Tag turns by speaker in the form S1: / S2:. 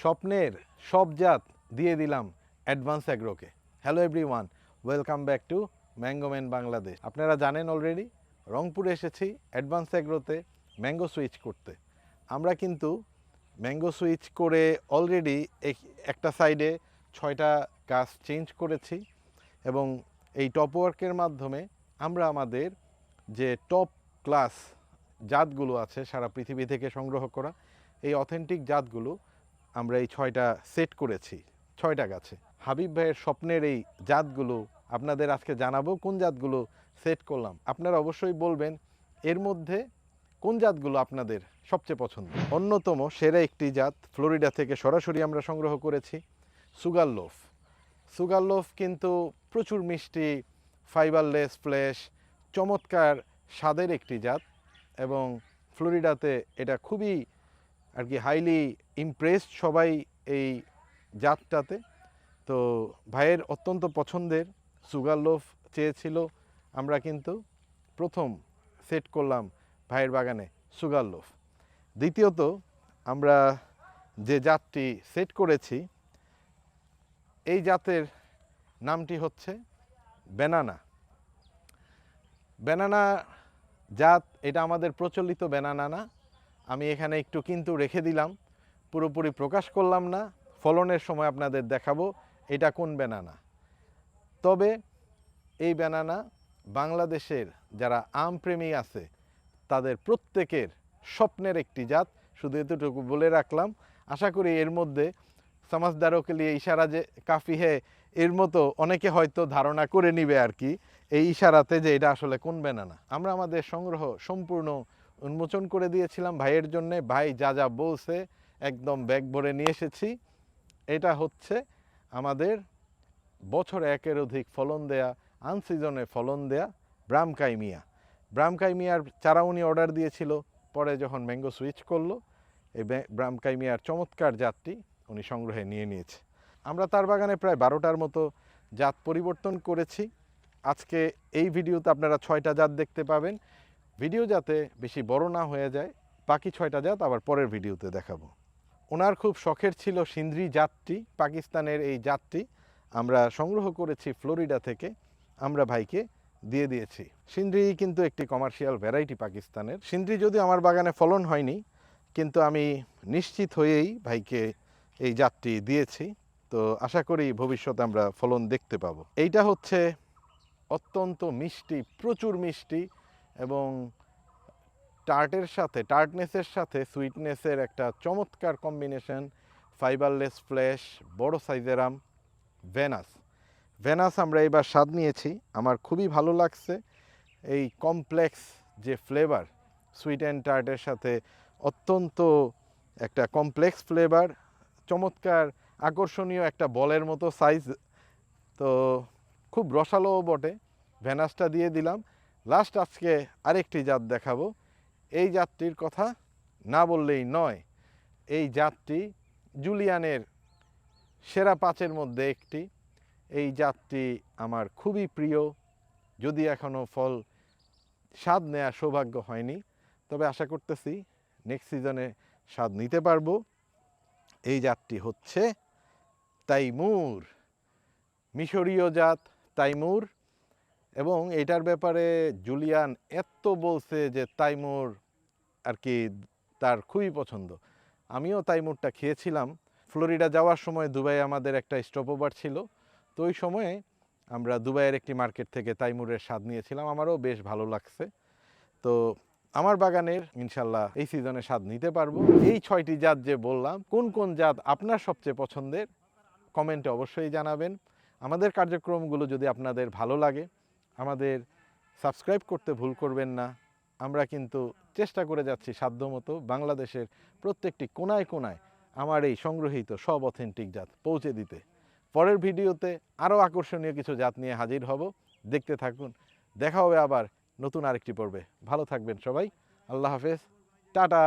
S1: স্বপ্নের সব জাত দিয়ে দিলাম advance অ্যাগ্রোকে। Hello everyone welcome back to Mango Man Bangladesh আপনারা জানেন অলরেডি রংপুরে এসেছি অ্যাডভান্স অ্যাগ্রোতে ম্যাঙ্গো সুইচ করতে। আমরা কিন্তু ম্যাঙ্গো সুইচ করে অলরেডি একটা সাইডে ছয়টা গাছ চেঞ্জ করেছি এবং এই টপ ওয়ার্কের মাধ্যমে আমরা আমাদের যে টপ ক্লাস জাতগুলো আছে সারা পৃথিবী থেকে সংগ্রহ করা, এই অথেন্টিক জাতগুলো আমরা এই ছয়টা সেট করেছি, ছয়টা গাছে। হাবিব ভাইয়ের স্বপ্নের এই জাতগুলো আপনাদের আজকে জানাব, কোন জাতগুলো সেট করলাম। আপনারা অবশ্যই বলবেন, এর মধ্যে কোন জাতগুলো আপনাদের সবচেয়ে পছন্দ? অন্যতম সেরা একটি জাত ফ্লোরিডা থেকে সরাসরি আমরা সংগ্রহ করেছি সুগার লোফ সুগার লোফ কিন্তু প্রচুর মিষ্টি, ফাইবারলেস ফ্লেশ, চমৎকার স্বাদের একটি জাত এবং ফ্লোরিডাতে এটা খুবই আর কি হাইলি ইমপ্রেসড সবাই এই জাতটাতে। তো ভাইয়ের অত্যন্ত পছন্দের সুগার লোফ চেয়েছিল। আমরা কিন্তু প্রথম সেট করলাম ভাইয়ের বাগানে সুগার লোফ দ্বিতীয়ত, আমরা যে জাতটি সেট করেছি, এই জাতের নামটি হচ্ছে বেনানা বেনানা জাত, এটা আমাদের প্রচলিত বেনানা না। আমি এখানে একটু কিন্তু রেখে দিলাম। পুরোপুরি প্রকাশ করলাম না। ফলনের সময় আপনাদের দেখাবো, এটা কোন বেনানা তবে এই বেনানা বাংলাদেশের যারা আম প্রেমী আছে, তাদের প্রত্যেকের স্বপ্নের একটি জাত। শুধু এতটুকু বলে রাখলাম, আশা করি এর মধ্যে সমাজদারকে নিয়ে ইশারা যে কাফি হে, এর মতো অনেকে হয়তো ধারণা করে নিবে আর কি, এই ইশারাতে যে এটা আসলে কোন বেনানা আমরা আমাদের সংগ্রহ সম্পূর্ণ উন্মোচন করে দিয়েছিলাম ভাইয়ের জন্যে। ভাই যা যা বলছে একদম ব্যাগ ভরে নিয়ে এসেছি। এটা হচ্ছে আমাদের বছরে একের অধিক ফলন দেয়া, আনসিজনে ফলন দেয়া ব্রামকাইমিয়া ব্রামকাইমিয়ার চারা উনি অর্ডার দিয়েছিল, পরে যখন ম্যাঙ্গো সুইচ করল, এই ব্রামকাইমিয়ার চমৎকার জাতটি উনি সংগ্রহে নিয়ে নিয়েছে। আমরা তার বাগানে প্রায় বারোটার মতো জাত পরিবর্তন করেছি। আজকে এই ভিডিওতে আপনারা ছয়টা জাত দেখতে পাবেন। ভিডিও যাতে বেশি বড় না হয়ে যায়, বাকি ছয়টা জাত আবার পরের ভিডিওতে দেখাবো। ওনার খুব শখের ছিল সিন্দ্রি জাতটি, পাকিস্তানের এই জাতটি। আমরা সংগ্রহ করেছি ফ্লোরিডা থেকে, আমরা ভাইকে দিয়ে দিয়েছি। সিন্দ্রি কিন্তু একটি কমার্শিয়াল ভ্যারাইটি পাকিস্তানের। সিন্দ্রি যদি আমার বাগানে ফলন হয়নি, কিন্তু আমি নিশ্চিত হয়েই ভাইকে এই জাতটি দিয়েছি। তো আশা করি ভবিষ্যতে আমরা ফলন দেখতে পাবো। এইটা হচ্ছে অত্যন্ত মিষ্টি, প্রচুর মিষ্টি। এবং টার্টের সাথে টার্টনেসের সাথে সুইটনেসের একটা চমৎকার কম্বিনেশন ফাইবারলেস ফ্ল্যাশ বড় সাইজের আম ভেনাস ভেনাস আমরা এবার স্বাদ নিয়েছি, আমার খুবই ভালো লাগছে। এই কমপ্লেক্স যে ফ্লেভার সুইট অ্যান্ড টার্টের সাথে অত্যন্ত একটা কমপ্লেক্স ফ্লেভার চমৎকার, আকর্ষণীয় একটা বলের মতো সাইজ তো খুব রসালোও বটে। ভেনাসটা দিয়ে দিলাম। লাস্ট আজকে আরেকটি জাত দেখাবো। এই জাতটির কথা না বললেই নয়। এই জাতটি জুলিয়ানের সেরা পাঁচের মধ্যে একটি। এই জাতটি আমার খুবই প্রিয়। যদি এখনও ফল স্বাদ নেওয়ার সৌভাগ্য হয়নি, তবে আশা করতেছি নেক্সট সিজনে স্বাদ নিতে পারব। এই জাতটি হচ্ছে তাইমুর। মিশরীয় জাত তাইমুর। এবং এটার ব্যাপারে জুলিয়ান এত বলছে যে তাইমুর আর কি তার খুবই পছন্দ। আমিও তাইমুরটা খেয়েছিলাম। ফ্লোরিডা যাওয়ার সময় দুবাই আমাদের একটা স্টপওভার ছিল। তো ওই সময়ে আমরা দুবাইয়ের একটি মার্কেট থেকে তাইমুরের স্বাদ নিয়েছিলাম। আমারও বেশ ভালো লাগছে। তো আমার বাগানের ইনশাল্লাহ এই সিজনে স্বাদ নিতে পারব। এই ছয়টি জাত যে বললাম, কোন কোন জাত আপনার সবচেয়ে পছন্দের? কমেন্টে অবশ্যই জানাবেন। আমাদের কার্যক্রমগুলো যদি আপনাদের ভালো লাগে আমাদের সাবস্ক্রাইব করতে ভুল করবেন না। আমরা কিন্তু চেষ্টা করে যাচ্ছি সাধ্যমতো বাংলাদেশের প্রত্যেকটি কোনায় কোনায় আমার এই সংগ্রহীত সব অথেন্টিক জাত পৌঁছে দিতে। পরের ভিডিওতে আরও আকর্ষণীয় কিছু জাত নিয়ে হাজির হব। দেখতে থাকুন। দেখা হবে আবার নতুন আরেকটি পর্বে। ভালো থাকবেন সবাই। আল্লাহ হাফেজ। টাটা।